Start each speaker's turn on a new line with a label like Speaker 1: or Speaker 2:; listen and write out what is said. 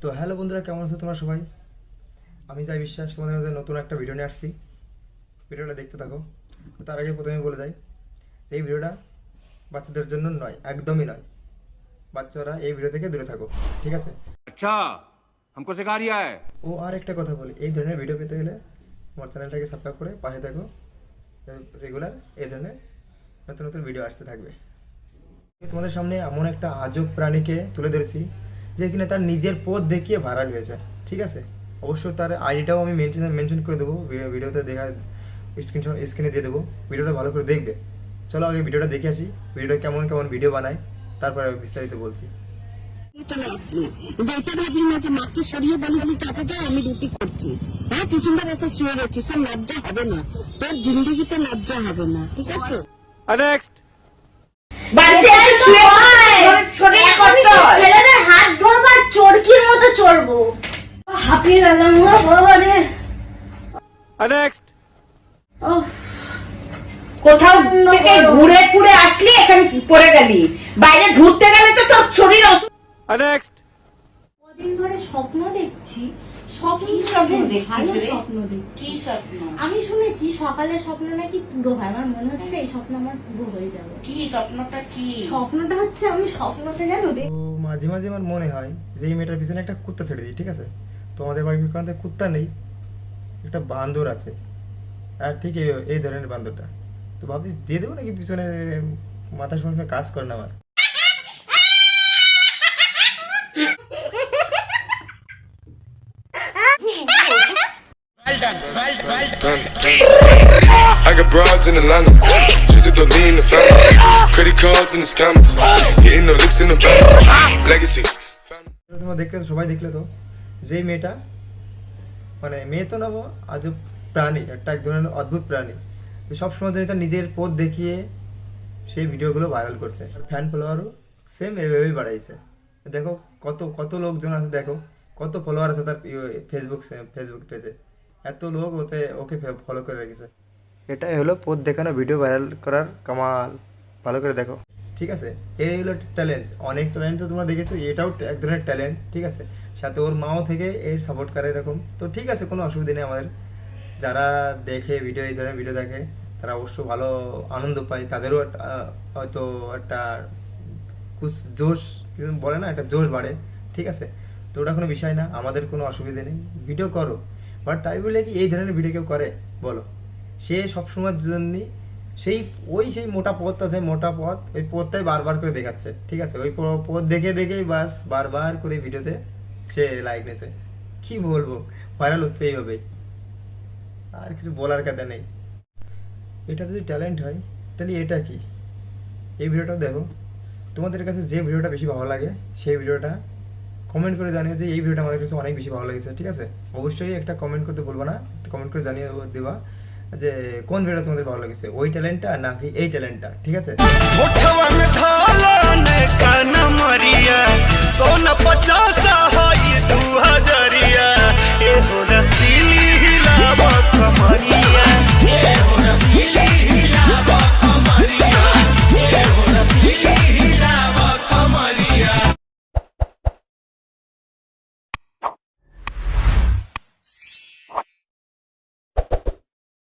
Speaker 1: তো হ্যালো বন্ধুরা কেমন আছো তোমরা সবাই আমি যাই বিশ্বাস তোমাদের মাঝে নতুন একটা ভিডিও নিয়ে আসছি ভিডিওটা দেখতে থাকো তো তার আগে প্রথমে বলে যাই এই ভিডিওটা বাচ্চাদের জন্য নয় একদমই নয় বাচ্চারা এই ভিডিও থেকে দূরে থাকো ঠিক আছে
Speaker 2: अच्छा हमको सिखा रिया है
Speaker 1: ও আর একটা কথা বলি এই ধরনের ভিডিও পেতে গেলে আমার চ্যানেলটাকে সাবস্ক্রাইব করে পাশে থাকো রেগুলার এই ধরনের নতুন নতুন ভিডিও আসতে থাকবে আমি তোমাদের সামনে এমন একটা আজব প্রাণীকে তুলে ধরেছি যে কিনা তার নিজের পথ দেখিয়ে ভাইরাল হয়েছে। ঠিক আছে? অবশ্যই তার আইডিটাও আমি মেনশন মেনশন করে দেবো। ভিডিওতে দেখা স্ক্রিনশট স্ক্রিনে দিয়ে দেবো। ভিডিওটা ভালো করে দেখবে। চলো আগে ভিডিওটা দেখে আসি ভিডিওটা কেমন কেমন ভিডিও বানায় তারপরে বিস্তারিত বলছি।
Speaker 3: এটা
Speaker 2: নেক্সট
Speaker 4: বাড়িতে ছেলেদের হাত ধরবার চরকির মতো চড়বো। হাঁপিয়ে গেলাম
Speaker 5: কোথাও থেকে ঘুরে ঘুরে আসলি এখানে পড়ে গেলি। বাইরে ঘুরতে গেলে তো তোর শরীর অসুস্থ
Speaker 6: কদিন ধরে স্বপ্ন দেখছি আমি শুনেছি সকালের স্বপ্ন নাকি পুরো হয়। আমার মনে হচ্ছে এই স্বপ্ন আমার পুরো হয়ে যাবে।
Speaker 5: কি? স্বপ্নটা কি?
Speaker 6: স্বপ্নটা হচ্ছে আমি স্বপ্নতে জানো
Speaker 1: মাঝে মাঝে আমার মনে হয় যে এই মেয়েটার পিছনে একটা কুত্তা ছেড়ে দিই ঠিক আছে? তো আমাদের বাড়ির পিছনে কুত্তা নেই একটা বান্দর আছে। আর ঠিক এই এই ধরনের বান্দরটা। তো ভাবছি দিয়ে দেবো নাকি পিছনে মাথার সঙ্গে কাজ করে না আমার?
Speaker 7: I got broads in Atlanta. Just to lean the family. Credit cards and the scammers. Hitting the licks in the van. Legacies.
Speaker 1: তোমরা দেখলে তো, সবাই দেখলে তো, যেই মেয়েটা মানে মেয়ে তো নেব আজব প্রাণী, একটা এক ধরনের অদ্ভুত প্রাণী তো সবসময় জন্য তার নিজের পথ দেখিয়ে সেই ভিডিওগুলো ভাইরাল করছে আর ফ্যান ফলোয়ারও সেম এভাবেই বাড়াইছে দেখো কত কত লোকজন আছে, দেখো, কত ফলোয়ার আছে তার ফেসবুক ফেসবুক পেজে এত লোক ওতে ওকে ফলো করে রেখেছে। এটাই হলো পথ দেখানো ভিডিও ভাইরাল করার কামাল। ভালো করে দেখো। ঠিক আছে? এই হলো ট্যালেন্ট অনেক ট্যালেন্ট তো তোমরা দেখেছ এটাও এক ধরনের ট্যালেন্ট ঠিক আছে? সাথে ওর মাও থেকে এর সাপোর্ট করে এরকম। তো ঠিক আছে কোনো অসুবিধা নেই আমাদের। যারা দেখে ভিডিও এই ধরনের ভিডিও দেখে তারা অবশ্য ভালো আনন্দ পায়। তাদেরও একটা, হয়তো একটা কুছ জোশ কিছু বলে না একটা জোশ বাড়ে। ঠিক আছে? তো ওটা কোনো বিষয় না আমাদের কোনো অসুবিধা নেই। ভিডিও করো। বাট তাই বলে কি, এই ধরনের ভিডিও কেউ করে? বলো। সে সবসময়ের জন্যই সেই, ওই সেই মোটা পথ আছে মোটা পথ, ওই পথটাই বারবার করে দেখাচ্ছে, ঠিক আছে? ওই পথ দেখে দেখেই বাস বারবার করে ভিডিওতে সে লাইক নিয়েছে। কি বলব? ভাইরাল হচ্ছে এইভাবেই আর কিছু বলার কথা নেই। এটা যদি ট্যালেন্ট হয়, তাহলে এটা কি? এই ভিডিওটাও দেখো। তোমাদের কাছে যে ভিডিওটা বেশি ভালো লাগে, সেই ভিডিওটা কমেন্ট করে জানিও যে এই ভিডিওটা আমাদের কাছে অনেক বেশি ভালো লেগেছে, ঠিক আছে? অবশ্যই একটা কমেন্ট করতে বলব না কমেন্ট করে জানিয়ে দেবা যে কোন ভিডিও তোমাদের ভালো লেগেছে, ওই ট্যালেন্টটা নাকি এই ট্যালেন্টটা ঠিক আছে?
Speaker 8: সোনা